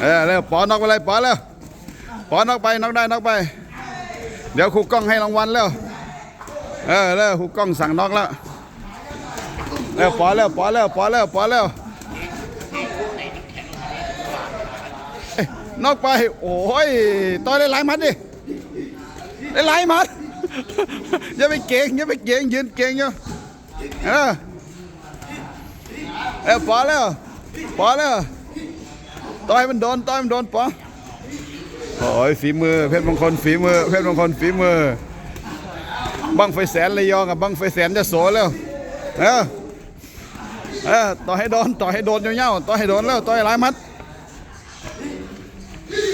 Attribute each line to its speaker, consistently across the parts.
Speaker 1: เออเร็วปอนอกไปเลยปอนแล้วปอนอกไปนอกได้นอกไป เดี๋ยวครูกล้องให้รางวัลแล้วเออเร็วครูกล้องสั่งนอกแล้วเร็วปอนแล้วปอนแล้วปอนแล้วปอแล้วเอ้ยนอกไปโอ้ยต่อยได้หลายมัดดิได้หลายมัดอย่าไปเก่งอย่าไปเก่งยืนเก่งอยู่เออเออปอนแล้วปอนแล้ว ต่อยมันโดนต่อยมันโดนปอโอ้ยฝีมือเพชรมงคลฝีมือเพชรมงคลฝีมือบังไฟแสนระยองกับบังไฟแสนจะโสแล้วเออเออต่อให้โดนต่อให้โดนเงี้ยวต่อให้โดนแล้วต่อให้หลายมัด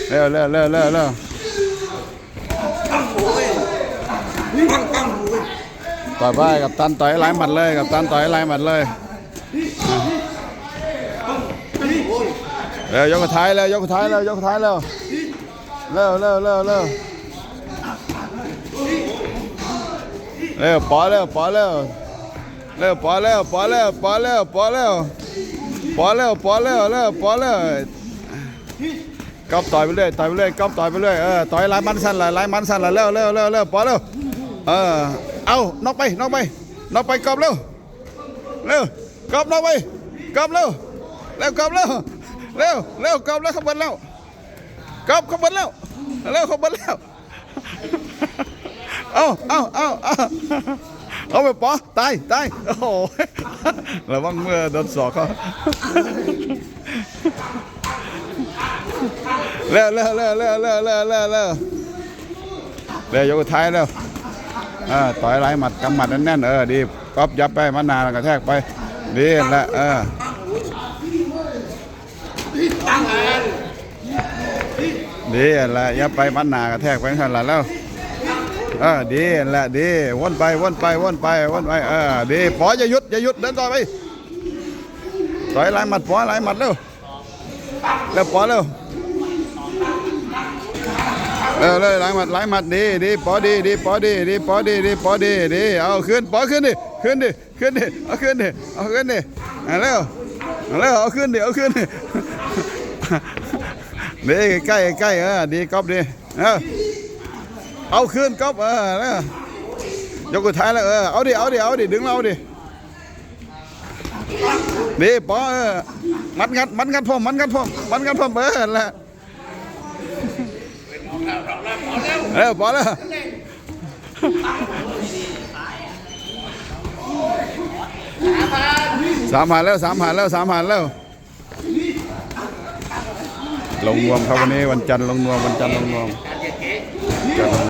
Speaker 1: เร็วเร็วเร็วเร็วเร็วต่อยไปกับตันต่อยห้หลายหมัดเลยกับตันต่อยให้หลายหมัดเลย เร็วยกท้ายเร็วยกท้ายเร็วยกท้ายเร็วเร็วเร็วเร็วเร็วเร็วปอเร็วปอเร็วเร็วปอเร็วปอเร็วปอเร็วปอเร็วปอเร็วปอเร็วเร็วปอเร็วก๊อปต่อยไปเรื่อยต่อยไปเรื่อยก๊อปต่อยไปเรื่อยเออต่อยหลายมันสั้นหลายหลายมันสั้นหลายเร็วเร็วเร็วเร็วปอเร็วเออเอานอกไปนอกไปนอกไปก๊อปเร็วเร็วก๊อปนอกไปก๊อปเร็วเร็วก๊อปเร็ว เร็วเร็วกลับแล้วขบวนแล้วกลับขบวนแล้วเร็วขบวนแล้วเอาเอาเอาเอาเอาไปปอตายตายโอ้โหระวังเมื่อโดนสอกเขาเร็วเร็วเร็วเร็วเร็วเร็วเร็วเร็วเร็วยกท้ายเร็วอ่าต่อยไหลหมัดกำหมัดแน่นๆเออดีก๊อปยับไปมันนานกระแทกไปดีและเออ ดีแหละอย่าไปมันหนากระแทกไปข้างหลังแล้วเออดีแหละดีวนไปวนไปวนไปวนไปเออดีปออย่าหยุดอย่าหยุดเดินต่อไปต่อยหลายหมัดปอหลายหมัดเร็วเร็วปอเร็วเร็วเลยหลายหมัดหลายหมัดดีดีปอดีดีปอดีดีปอดีดีปอดีดีเอาขึ้นปอขึ้นดิขึ้นดิขึ้นดิเอาขึ้นดิเอาขึ้นดิเอาเร็วเอาเร็วเอาขึ้นดิเอาขึ้นดิ ดีใกล้ใกล้เออดีก๊อฟดีเออเอาคืนก๊อฟเออยกกุท้ายแล้วเออเอาดิเอาดิเอาดิดึงเราดิดีปอเออมัดงัดมัดงัดพร้อมมัดงัดพร้อมมัดงัดพร้อมเออแหละเออปอแล้วสามผ่านแล้วสามผ่านแล้วสามผ่านแล้ว ลงรวมครับวันนี้วันจันทร์ลงรวมวันจันทร์ลงรวม